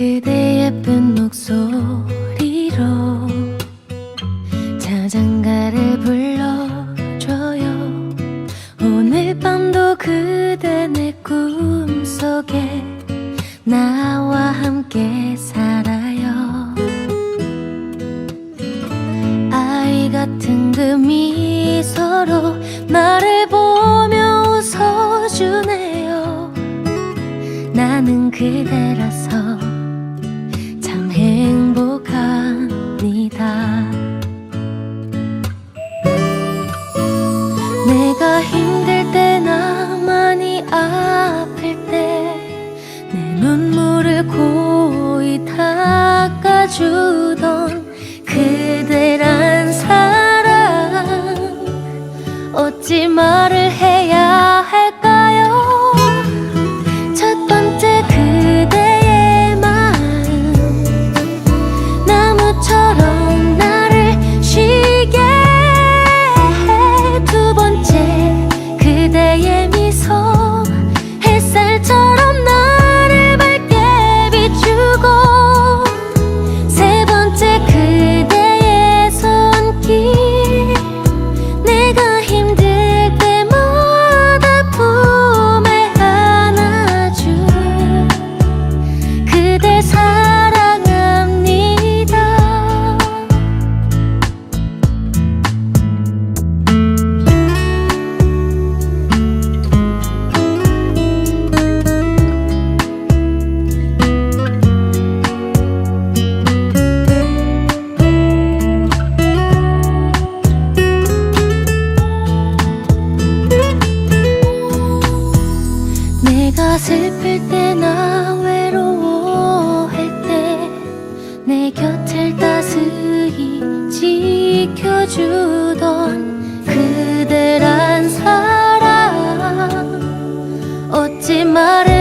그대 예쁜 목소리로 자장가를 불러줘요. 오늘 밤도 그대 내 꿈속에 나와 함께 살아요. 아이 같은 그 미소로 나를 보며 웃어주네요. 나는 그대라서 행복합니다. 내가 힘들 때나 많이 아플 때 내 눈물을 고이 닦아주던 그대란 사랑 어찌 말을 해야 슬플 때나 외로워할 때 내 곁을 따스히 지켜주던 그대란 사랑. 어찌 말해